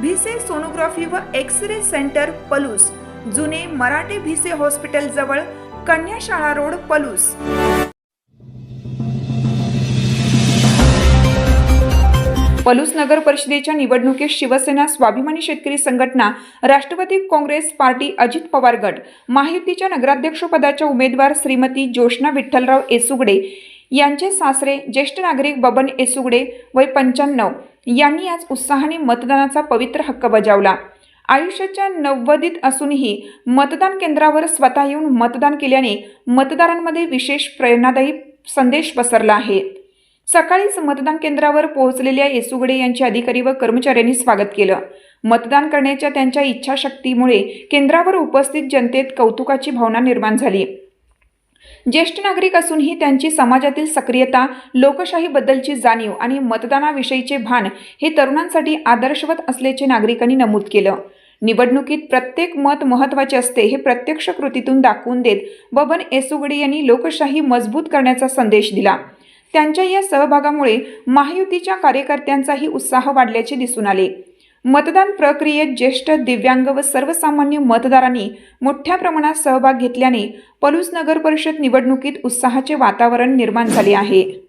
Bhise sonography व X ray centre Palus. जुने Marathe Bhise hospital जवळ कन्याशाळा रोड पलूस. पलूस नगर परिषदेच्या निवडणुकीत शिवसेना स्वाभिमानी शेतकरी संघटना राष्ट्रवादी काँग्रेस पार्टी अजित पवार गट. महायुतीच्या नगराध्यक्षपदाच्या उमेदवार श्रीमती ज्योष्णा विठ्ठलराव एसुगडे यांचे सासरे ज्येष्ठ नागरिक बबन एसुगडे वय पंच्याण्णव यांनी आज उत्साहाने मतदानाचा पवित्र हक्क बजावला. आयुष्याच्या नव्वदीत असूनही मतदान केंद्रावर स्वतः येऊन मतदान केल्याने मतदारांमध्ये विशेष प्रेरणादायी संदेश पसरला आहे. सकाळीच मतदान केंद्रावर पोहोचलेल्या येसुगडे यांचे अधिकारी व कर्मचाऱ्यांनी स्वागत केलं. मतदान करण्याच्या त्यांच्या इच्छाशक्तीमुळे केंद्रावर उपस्थित जनतेत कौतुकाची भावना निर्माण झाली. ज्येष्ठ नागरिक असूनही त्यांची समाजातील सक्रियता लोकशाहीबद्दलची जाणीव आणि मतदानाविषयीचे भान हे तरुणांसाठी आदर्शवत असल्याचे नागरिकांनी नमूद केलं. निवडणुकीत प्रत्येक मत महत्त्वाचे असते हे प्रत्यक्ष कृतीतून दाखवून देत बबन येसुगडे यांनी लोकशाही मजबूत करण्याचा संदेश दिला. त्यांच्या या सहभागामुळे महायुतीच्या कार्यकर्त्यांचाही उत्साह वाढल्याचे दिसून आले. मतदान प्रक्रियेत ज्येष्ठ दिव्यांग व सर्वसामान्य मतदारांनी मोठ्या प्रमाणात सहभाग घेतल्याने पलूस नगर परिषद निवडणुकीत उत्साहाचे वातावरण निर्माण झाले आहे.